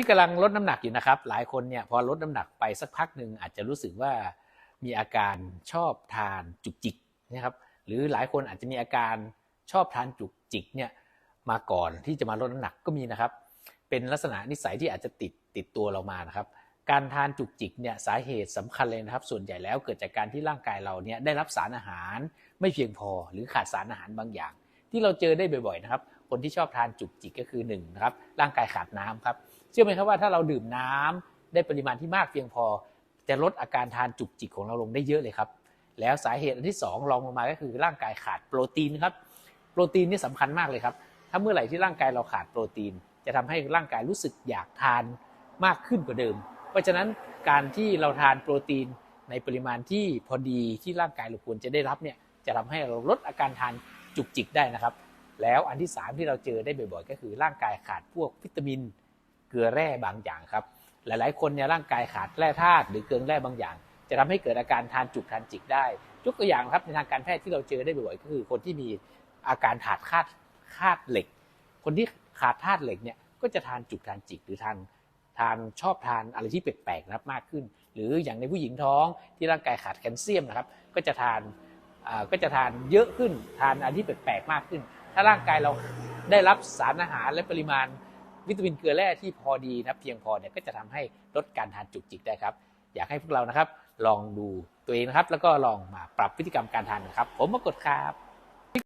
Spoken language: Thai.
ที่กำลังลดน้ำหนักอยู่นะครับ หลายคนเนี่ยพอลดน้ำหนักไปสักพักหนึ่งอาจจะรู้สึกว่ามีอาการชอบทานจุกจิกนะครับ หรือหลายคนอาจจะมีอาการชอบทานจุกจิกเนี่ยมาก่อนที่จะมาลดน้ำหนักก็มีนะครับ เป็นลักษณะนิสัยที่อาจจะติดติดตัวเรามานะครับ การทานจุกจิกเนี่ยสาเหตุสำคัญเลยนะครับ ส่วนใหญ่แล้วเกิดจากการที่ร่างกายเราเนี่ยได้รับสารอาหารไม่เพียงพอ หรือขาดสารอาหารบางอย่าง ที่เราเจอได้บ่อยๆนะครับคนที่ชอบทานจุกจิกก็คือหนึ่งนะครับร่างกายขาดน้ำครับเชื่อไหมครับว่าถ้าเราดื่มน้ำได้ปริมาณที่มากเพียงพอ จะลดอาการทานจุกจิกของเราลงได้เยอะเลยครับ แล้วสาเหตุอันที่สองรองลงมาก็คือร่างกายขาดโปรตีนครับโปรตีนนี่สำคัญมากเลยครับ ถ้าเมื่อไหร่ที่ร่างกายเราขาดโปรตีน จะทำให้ร่างกายรู้สึกอยากทานมากขึ้นกว่าเดิม เพราะฉะนั้นการที่เราทานโปรตีนในปริมาณที่พอดีที่ร่างกายเราควรจะได้รับเนี่ยจะทำให้เราลดอาการทาน จุกจิกได้นะครับ แล้วอันที่สามที่เราเจอได้บ่อยๆ ก็คือร่างกายขาดพวกวิตามิน เกลือแร่บางอย่างครับ หลายๆ คนเนี่ยร่างกายขาดแร่ธาตุหรือเกลือแร่บางอย่าง จะทำให้เกิดอาการทานจุกทานจิกได้ยกตัวอย่างครับในทางการแพทย์ที่เราเจอได้บ่อยๆ ก็คือคนที่มีอาการขาดธาตุธาตุเหล็ก คนที่ขาดธาตุเหล็กเนี่ยก็จะทานจุกทานจิกหรือทานทานชอบทานอะไรที่แปลกๆนะครับมากขึ้น หรืออย่างในผู้หญิงท้องที่ร่างกายขาดแคลเซียมนะครับ ก็จะทาน ก็จะทานเยอะขึ้นทานอันที่แปลกๆมากขึ้น ถ้าร่างกายเราได้รับสารอาหารและปริมาณวิตามินเกลือแร่ที่พอดีนะเพียงพอเนี่ยก็จะทำให้ลดการทานจุกจิกได้ครับ อยากให้พวกเรานะครับ ลองดูตัวเองนะครับ แล้วก็ลองมาปรับพฤติกรรมการทานนะครับ ผมมากดครับ